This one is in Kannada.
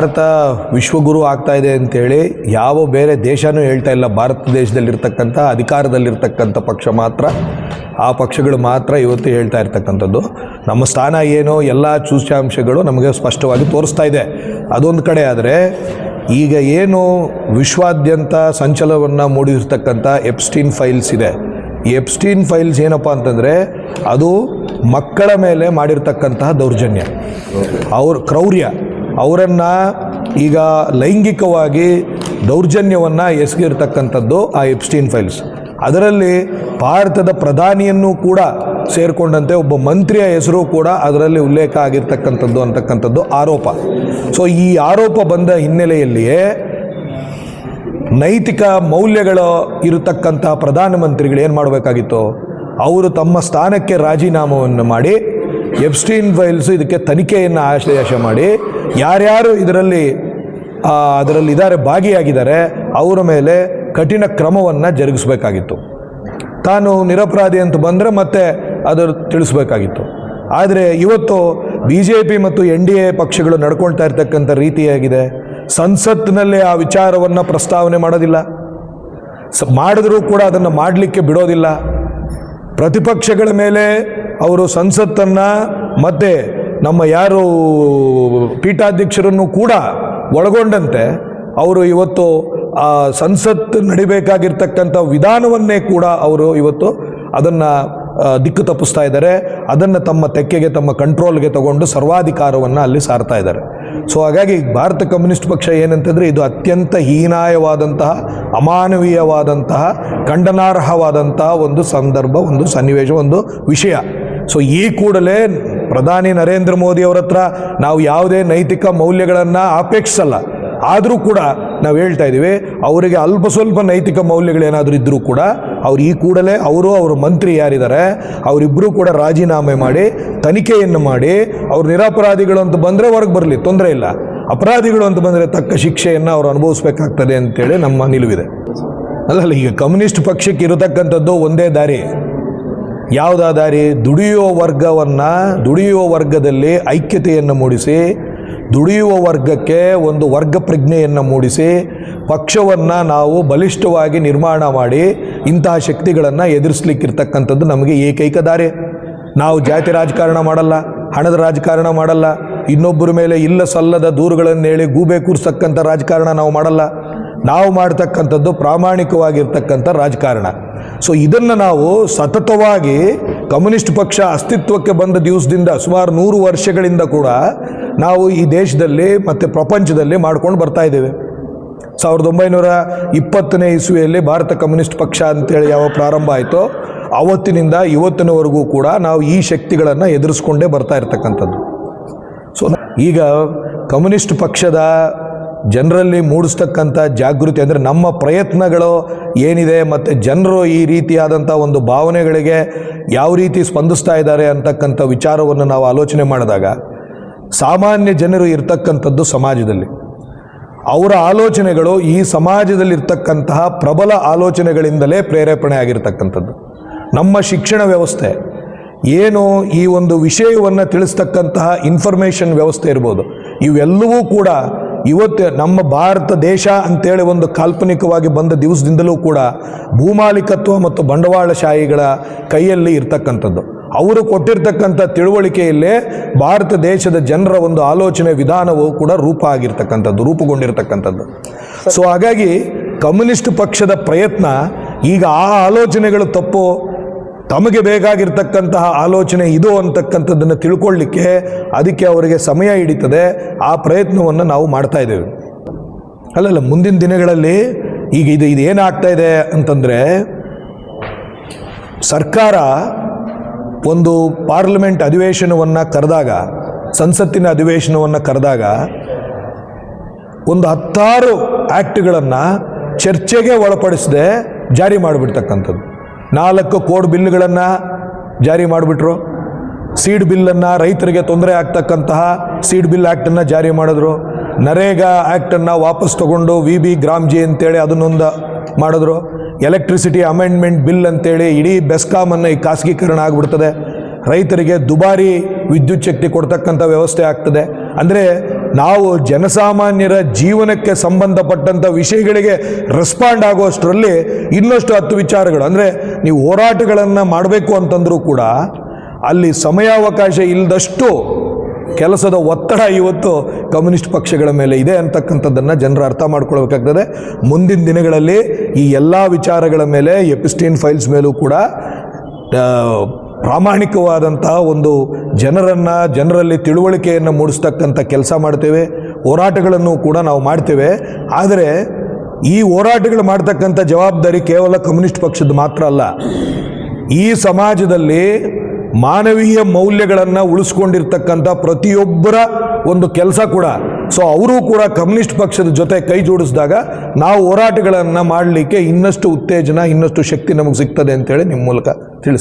ಭಾರತ ವಿಶ್ವಗುರು ಆಗ್ತಾ ಇದೆ ಅಂತೇಳಿ ಯಾವ ಬೇರೆ ದೇಶನೂ ಹೇಳ್ತಾ ಇಲ್ಲ. ಭಾರತ ದೇಶದಲ್ಲಿರ್ತಕ್ಕಂಥ ಅಧಿಕಾರದಲ್ಲಿರ್ತಕ್ಕಂಥ ಪಕ್ಷ ಮಾತ್ರ ಆ ಪಕ್ಷಗಳು ಮಾತ್ರ ಇವತ್ತು ಹೇಳ್ತಾ ಇರ್ತಕ್ಕಂಥದ್ದು. ನಮ್ಮ ಸ್ಥಾನ ಏನು ಎಲ್ಲ ಸೂಚ್ಯಾಂಶಗಳು ನಮಗೆ ಸ್ಪಷ್ಟವಾಗಿ ತೋರಿಸ್ತಾ ಇದೆ. ಅದೊಂದು ಕಡೆ ಆದರೆ ಈಗ ಏನು ವಿಶ್ವಾದ್ಯಂತ ಸಂಚಲನವನ್ನು ಮೂಡಿರ್ತಕ್ಕಂಥ ಎಪ್ಸ್ಟೀನ್ ಫೈಲ್ಸ್ ಇದೆ. ಈ ಎಪ್ಸ್ಟೀನ್ ಫೈಲ್ಸ್ ಏನಪ್ಪ ಅಂತಂದರೆ ಅದು ಮಕ್ಕಳ ಮೇಲೆ ಮಾಡಿರ್ತಕ್ಕಂತಹ ದೌರ್ಜನ್ಯ. ಅವ್ರ ಕ್ರೌರ್ಯ. ಅವರನ್ನು ಈಗ ಲೈಂಗಿಕವಾಗಿ ದೌರ್ಜನ್ಯವನ್ನು ಎಸಗಿರ್ತಕ್ಕಂಥದ್ದು ಆ ಎಪ್ಸ್ಟೀನ್ ಫೈಲ್ಸ್. ಅದರಲ್ಲಿ ಭಾರತದ ಪ್ರಧಾನಿಯನ್ನು ಕೂಡ ಸೇರಿಕೊಂಡಂತೆ ಒಬ್ಬ ಮಂತ್ರಿಯ ಹೆಸರು ಕೂಡ ಅದರಲ್ಲಿ ಉಲ್ಲೇಖ ಆಗಿರ್ತಕ್ಕಂಥದ್ದು ಅಂತಕ್ಕಂಥದ್ದು ಆರೋಪ. ಸೊ ಈ ಆರೋಪ ಬಂದ ಹಿನ್ನೆಲೆಯಲ್ಲಿಯೇ ನೈತಿಕ ಮೌಲ್ಯಗಳು ಇರತಕ್ಕಂಥ ಪ್ರಧಾನಮಂತ್ರಿಗಳು ಏನು ಮಾಡಬೇಕಾಗಿತ್ತು? ಅವರು ತಮ್ಮ ಸ್ಥಾನಕ್ಕೆ ರಾಜೀನಾಮವನ್ನು ಮಾಡಿ, ಎಪ್ಸ್ಟೀನ್ ಫೈಲ್ಸ್ ಇದಕ್ಕೆ ತನಿಖೆಯನ್ನು ಆಶ್ರಯ ಮಾಡಿ ಯಾರ್ಯಾರು ಇದರಲ್ಲಿ ಅದರಲ್ಲಿ ಇದ್ದಾರೆ, ಭಾಗಿಯಾಗಿದ್ದಾರೆ, ಅವರ ಮೇಲೆ ಕಠಿಣ ಕ್ರಮವನ್ನು ಜರುಗಿಸಬೇಕಾಗಿತ್ತು. ತಾನು ನಿರಪರಾಧಿ ಅಂತ ಬಂದರೆ ಮತ್ತೆ ಅದರ ತಿಳಿಸ್ಬೇಕಾಗಿತ್ತು. ಆದರೆ ಇವತ್ತು ಬಿ ಜೆ ಪಿ ಮತ್ತು ಎನ್ ಡಿ ಎ ಪಕ್ಷಗಳು ನಡ್ಕೊಳ್ತಾ ಇರ್ತಕ್ಕಂಥ ರೀತಿಯಾಗಿದೆ ಸಂಸತ್ನಲ್ಲಿ ಆ ವಿಚಾರವನ್ನು ಪ್ರಸ್ತಾವನೆ ಮಾಡೋದಿಲ್ಲ. ಸ, ಮಾಡಿದ್ರೂ ಕೂಡ ಅದನ್ನು ಮಾಡಲಿಕ್ಕೆ ಬಿಡೋದಿಲ್ಲ. ಪ್ರತಿಪಕ್ಷಗಳ ಮೇಲೆ ಅವರು ಸಂಸತ್ತನ್ನು ಮತ್ತೆ ನಮ್ಮ ಯಾರು ಪೀಠಾಧ್ಯಕ್ಷರನ್ನು ಕೂಡ ಒಳಗೊಂಡಂತೆ ಅವರು ಇವತ್ತು ಆ ಸಂಸತ್ ನಡಿಬೇಕಾಗಿರ್ತಕ್ಕಂಥ ವಿಧಾನವನ್ನೇ ಕೂಡ ಅವರು ಇವತ್ತು ಅದನ್ನು ದಿಕ್ಕು ತಪ್ಪಿಸ್ತಾ ಇದ್ದಾರೆ. ಅದನ್ನು ತಮ್ಮ ತೆಕ್ಕೆಗೆ, ತಮ್ಮ ಕಂಟ್ರೋಲ್ಗೆ ತಗೊಂಡು ಸರ್ವಾಧಿಕಾರವನ್ನು ಅಲ್ಲಿ ಸಾರ್ತಾ ಇದ್ದಾರೆ. ಸೊ ಹಾಗಾಗಿ ಭಾರತ ಕಮ್ಯುನಿಸ್ಟ್ ಪಕ್ಷ ಏನಂತಂದರೆ ಇದು ಅತ್ಯಂತ ಹೀನಾಯವಾದಂತಹ, ಅಮಾನವೀಯವಾದಂತಹ, ಖಂಡನಾರ್ಹವಾದಂತಹ ಒಂದು ಸಂದರ್ಭ, ಒಂದು ಸನ್ನಿವೇಶ, ಒಂದು ವಿಷಯ. ಸೊ ಈ ಕೂಡಲೇ ಪ್ರಧಾನಿ ನರೇಂದ್ರ ಮೋದಿ ಅವರ ಹತ್ರ ನಾವು ಯಾವುದೇ ನೈತಿಕ ಮೌಲ್ಯಗಳನ್ನು ಅಪೇಕ್ಷಿಸಲ್ಲ. ಆದರೂ ಕೂಡ ನಾವು ಹೇಳ್ತಾ ಇದ್ದೀವಿ ಅವರಿಗೆ ಅಲ್ಪ ಸ್ವಲ್ಪ ನೈತಿಕ ಮೌಲ್ಯಗಳೇನಾದರೂ ಇದ್ದರೂ ಕೂಡ ಅವ್ರು ಈ ಕೂಡಲೇ ಅವರು ಅವರ ಮಂತ್ರಿ ಯಾರಿದ್ದಾರೆ ಅವರಿಬ್ಬರೂ ಕೂಡ ರಾಜೀನಾಮೆ ಮಾಡಿ, ತನಿಖೆಯನ್ನು ಮಾಡಿ, ಅವ್ರು ನಿರಪರಾಧಿಗಳು ಅಂತ ಬಂದರೆ ಹೊರಗೆ ಬರಲಿ, ತೊಂದರೆ ಇಲ್ಲ. ಅಪರಾಧಿಗಳು ಅಂತ ಬಂದರೆ ತಕ್ಕ ಶಿಕ್ಷೆಯನ್ನು ಅವರು ಅನುಭವಿಸ್ಬೇಕಾಗ್ತದೆ ಅಂತೇಳಿ ನಮ್ಮ ನಿಲುವಿದೆ. ಅಲ್ಲ ಈಗ ಕಮ್ಯುನಿಸ್ಟ್ ಪಕ್ಷಕ್ಕೆ ಇರತಕ್ಕಂಥದ್ದು ಒಂದೇ ದಾರಿ. ಯಾವುದಾ ದಾರಿ ದುಡಿಯುವ ವರ್ಗವನ್ನು ದುಡಿಯುವ ವರ್ಗದಲ್ಲಿ ಐಕ್ಯತೆಯನ್ನು ಮೂಡಿಸಿ, ದುಡಿಯುವ ವರ್ಗಕ್ಕೆ ಒಂದು ವರ್ಗ ಪ್ರಜ್ಞೆಯನ್ನು ಮೂಡಿಸಿ, ಪಕ್ಷವನ್ನು ನಾವು ಬಲಿಷ್ಠವಾಗಿ ನಿರ್ಮಾಣ ಮಾಡಿ ಇಂತಹ ಶಕ್ತಿಗಳನ್ನು ಎದುರಿಸ್ಲಿಕ್ಕಿರ್ತಕ್ಕಂಥದ್ದು ನಮಗೆ ಏಕೈಕ ದಾರಿ. ನಾವು ಜಾತಿ ರಾಜಕಾರಣ ಮಾಡಲ್ಲ, ಹಣದ ರಾಜಕಾರಣ ಮಾಡಲ್ಲ, ಇನ್ನೊಬ್ಬರ ಮೇಲೆ ಇಲ್ಲ ಸಲ್ಲದ ದೂರುಗಳನ್ನು ಹೇಳಿ ಗೂಬೆ ಕೂರಿಸ್ತಕ್ಕಂಥ ರಾಜಕಾರಣ ನಾವು ಮಾಡಲ್ಲ. ನಾವು ಮಾಡ್ತಕ್ಕಂಥದ್ದು ಪ್ರಾಮಾಣಿಕವಾಗಿರ್ತಕ್ಕಂಥ ರಾಜಕಾರಣ. ಸೊ ಇದನ್ನು ನಾವು ಸತತವಾಗಿ ಕಮ್ಯುನಿಸ್ಟ್ ಪಕ್ಷ ಅಸ್ತಿತ್ವಕ್ಕೆ ಬಂದ ದಿವಸದಿಂದ ಸುಮಾರು ನೂರು ವರ್ಷಗಳಿಂದ ಕೂಡ ನಾವು ಈ ದೇಶದಲ್ಲಿ ಮತ್ತು ಪ್ರಪಂಚದಲ್ಲಿ ಮಾಡ್ಕೊಂಡು ಬರ್ತಾ ಇದ್ದೇವೆ. ಸಾವಿರದ ಒಂಬೈನೂರ ಇಪ್ಪತ್ತನೇ ಇಸ್ವಿಯಲ್ಲಿ ಭಾರತ ಕಮ್ಯುನಿಸ್ಟ್ ಪಕ್ಷ ಅಂತೇಳಿ ಯಾವ ಪ್ರಾರಂಭ ಆಯಿತೋ, ಅವತ್ತಿನಿಂದ ಇವತ್ತಿನವರೆಗೂ ಕೂಡ ನಾವು ಈ ಶಕ್ತಿಗಳನ್ನು ಎದುರಿಸ್ಕೊಂಡೇ ಬರ್ತಾ ಇರ್ತಕ್ಕಂಥದ್ದು. ಸೊ ಈಗ ಕಮ್ಯುನಿಸ್ಟ್ ಪಕ್ಷದ ಜನರಲ್ಲಿ ಮೂಡಿಸ್ತಕ್ಕಂಥ ಜಾಗೃತಿ ಅಂದರೆ ನಮ್ಮ ಪ್ರಯತ್ನಗಳು ಏನಿದೆ ಮತ್ತು ಜನರು ಈ ರೀತಿಯಾದಂಥ ಒಂದು ಭಾವನೆಗಳಿಗೆ ಯಾವ ರೀತಿ ಸ್ಪಂದಿಸ್ತಾ ಇದ್ದಾರೆ ಅಂತಕ್ಕಂಥ ವಿಚಾರವನ್ನು ನಾವು ಆಲೋಚನೆ ಮಾಡಿದಾಗ ಸಾಮಾನ್ಯ ಜನರು ಇರ್ತಕ್ಕಂಥದ್ದು ಸಮಾಜದಲ್ಲಿ. ಅವರ ಆಲೋಚನೆಗಳು ಈ ಸಮಾಜದಲ್ಲಿರ್ತಕ್ಕಂತಹ ಪ್ರಬಲ ಆಲೋಚನೆಗಳಿಂದಲೇ ಪ್ರೇರೇಪಣೆ ಆಗಿರ್ತಕ್ಕಂಥದ್ದು. ನಮ್ಮ ಶಿಕ್ಷಣ ವ್ಯವಸ್ಥೆ, ಏನು ಈ ಒಂದು ವಿಷಯವನ್ನು ತಿಳಿಸ್ತಕ್ಕಂತಹ ಇನ್ಫಾರ್ಮೇಷನ್ ವ್ಯವಸ್ಥೆ ಇರ್ಬೋದು, ಇವೆಲ್ಲವೂ ಕೂಡ ಇವತ್ತು ನಮ್ಮ ಭಾರತ ದೇಶ ಅಂತೇಳಿ ಒಂದು ಕಾಲ್ಪನಿಕವಾಗಿ ಬಂದ ದಿವಸದಿಂದಲೂ ಕೂಡ ಭೂಮಾಲಿಕತ್ವ ಮತ್ತು ಬಂಡವಾಳಶಾಹಿಗಳ ಕೈಯಲ್ಲಿ ಇರ್ತಕ್ಕಂಥದ್ದು. ಅವರು ಕೊಟ್ಟಿರ್ತಕ್ಕಂಥ ತಿಳುವಳಿಕೆಯಲ್ಲೇ ಭಾರತ ದೇಶದ ಜನರ ಒಂದು ಆಲೋಚನೆ ವಿಧಾನವು ಕೂಡ ರೂಪ ಆಗಿರ್ತಕ್ಕಂಥದ್ದು, ರೂಪುಗೊಂಡಿರ್ತಕ್ಕಂಥದ್ದು. ಸೊ ಹಾಗಾಗಿ ಕಮ್ಯುನಿಸ್ಟ್ ಪಕ್ಷದ ಪ್ರಯತ್ನ ಈಗ ಆ ಆಲೋಚನೆಗಳು ತಪ್ಪು ತಮಗೆ ಬೇಕಾಗಿರ್ತಕ್ಕಂತಹ ಆಲೋಚನೆ ಇದು ಅಂತಕ್ಕಂಥದ್ದನ್ನು ತಿಳ್ಕೊಳ್ಳಿಕ್ಕೆ ಅದಕ್ಕೆ ಅವರಿಗೆ ಸಮಯ ಹಿಡಿತದೆ. ಆ ಪ್ರಯತ್ನವನ್ನು ನಾವು ಮಾಡ್ತಾ ಇದ್ದೇವೆ. ಅಲ್ಲಲ್ಲ, ಮುಂದಿನ ದಿನಗಳಲ್ಲಿ ಈಗ ಇದು ಇದು ಏನಾಗ್ತಾ ಇದೆ ಅಂತಂದರೆ ಸರ್ಕಾರ ಒಂದು ಪಾರ್ಲಿಮೆಂಟ್ ಅಧಿವೇಶನವನ್ನು ಕರೆದಾಗ, ಸಂಸತ್ತಿನ ಅಧಿವೇಶನವನ್ನು ಕರೆದಾಗ ಒಂದು ಹತ್ತಾರು ಆ್ಯಕ್ಟ್ಗಳನ್ನು ಚರ್ಚೆಗೆ ಒಳಪಡಿಸದೆ ಜಾರಿ ಮಾಡಿಬಿಡ್ತಕ್ಕಂಥದ್ದು. ನಾಲ್ಕು ಕೋಡ್ ಬಿಲ್ಗಳನ್ನು ಜಾರಿ ಮಾಡಿಬಿಟ್ರು. ಸೀಡ್ ಬಿಲ್ಲನ್ನು ರೈತರಿಗೆ ತೊಂದರೆ ಆಗ್ತಕ್ಕಂತಹ ಸೀಡ್ ಬಿಲ್ ಆ್ಯಕ್ಟನ್ನು ಜಾರಿ ಮಾಡಿದ್ರು. ನರೇಗಾ ಆ್ಯಕ್ಟನ್ನು ವಾಪಸ್ ತಗೊಂಡು ವಿ ಬಿ ಗ್ರಾಮ್ಜಿ ಅಂತೇಳಿ ಅದನ್ನೊಂದು ಮಾಡಿದ್ರು. ಎಲೆಕ್ಟ್ರಿಸಿಟಿ ಅಮೆಂಡ್ಮೆಂಟ್ ಬಿಲ್ ಅಂತೇಳಿ ಇಡೀ ಬೆಸ್ಕಾಮನ್ನು ಈ ಖಾಸಗೀಕರಣ ಆಗಿಬಿಡ್ತದೆ. ರೈತರಿಗೆ ದುಬಾರಿ ವಿದ್ಯುತ್ ಶಕ್ತಿ ಕೊಡ್ತಕ್ಕಂಥ ವ್ಯವಸ್ಥೆ ಆಗ್ತದೆ. ಅಂದರೆ ನಾವು ಜನಸಾಮಾನ್ಯರ ಜೀವನಕ್ಕೆ ಸಂಬಂಧಪಟ್ಟಂಥ ವಿಷಯಗಳಿಗೆ ರೆಸ್ಪಾಂಡ್ ಆಗುವಷ್ಟರಲ್ಲಿ ಇನ್ನಷ್ಟು ಹತ್ತು ವಿಚಾರಗಳು. ಅಂದರೆ ನೀವು ಹೋರಾಟಗಳನ್ನು ಮಾಡಬೇಕು ಅಂತಂದರೂ ಕೂಡ ಅಲ್ಲಿ ಸಮಯಾವಕಾಶ ಇಲ್ಲದಷ್ಟು ಕೆಲಸದ ಒತ್ತಡ ಇವತ್ತು ಕಮ್ಯುನಿಸ್ಟ್ ಪಕ್ಷಗಳ ಮೇಲೆ ಇದೆ ಅಂತಕ್ಕಂಥದ್ದನ್ನು ಜನರು ಅರ್ಥ ಮಾಡ್ಕೊಳ್ಬೇಕಾಗ್ತದೆ. ಮುಂದಿನ ದಿನಗಳಲ್ಲಿ ಈ ಎಲ್ಲ ವಿಚಾರಗಳ ಮೇಲೆ ಎಪಿಸ್ಟೀನ್ ಫೈಲ್ಸ್ ಮೇಲೂ ಕೂಡ ಪ್ರಾಮಾಣಿಕವಾದಂತಹ ಒಂದು ಜನರನ್ನು, ಜನರಲ್ಲಿ ತಿಳುವಳಿಕೆಯನ್ನು ಮೂಡಿಸ್ತಕ್ಕಂಥ ಕೆಲಸ ಮಾಡ್ತೇವೆ. ಹೋರಾಟಗಳನ್ನು ಕೂಡ ನಾವು ಮಾಡ್ತೇವೆ. ಆದರೆ ಈ ಹೋರಾಟಗಳು ಮಾಡ್ತಕ್ಕಂಥ ಜವಾಬ್ದಾರಿ ಕೇವಲ ಕಮ್ಯುನಿಸ್ಟ್ ಪಕ್ಷದ ಮಾತ್ರ ಅಲ್ಲ. ಈ ಸಮಾಜದಲ್ಲಿ ಮಾನವೀಯ ಮೌಲ್ಯಗಳನ್ನು ಉಳಿಸ್ಕೊಂಡಿರ್ತಕ್ಕಂಥ ಪ್ರತಿಯೊಬ್ಬರ ಒಂದು ಕೆಲಸ ಕೂಡ. ಸೊ ಅವರು ಕೂಡ ಕಮ್ಯುನಿಸ್ಟ್ ಪಕ್ಷದ ಜೊತೆ ಕೈ ಜೋಡಿಸಿದಾಗ ನಾವು ಹೋರಾಟಗಳನ್ನು ಮಾಡಲಿಕ್ಕೆ ಇನ್ನಷ್ಟು ಉತ್ತೇಜನ, ಇನ್ನಷ್ಟು ಶಕ್ತಿ ನಮಗೆ ಸಿಗ್ತದೆ ಅಂತೇಳಿ ನಿಮ್ಮ ಮೂಲಕ ತಿಳಿಸ್ತೀನಿ.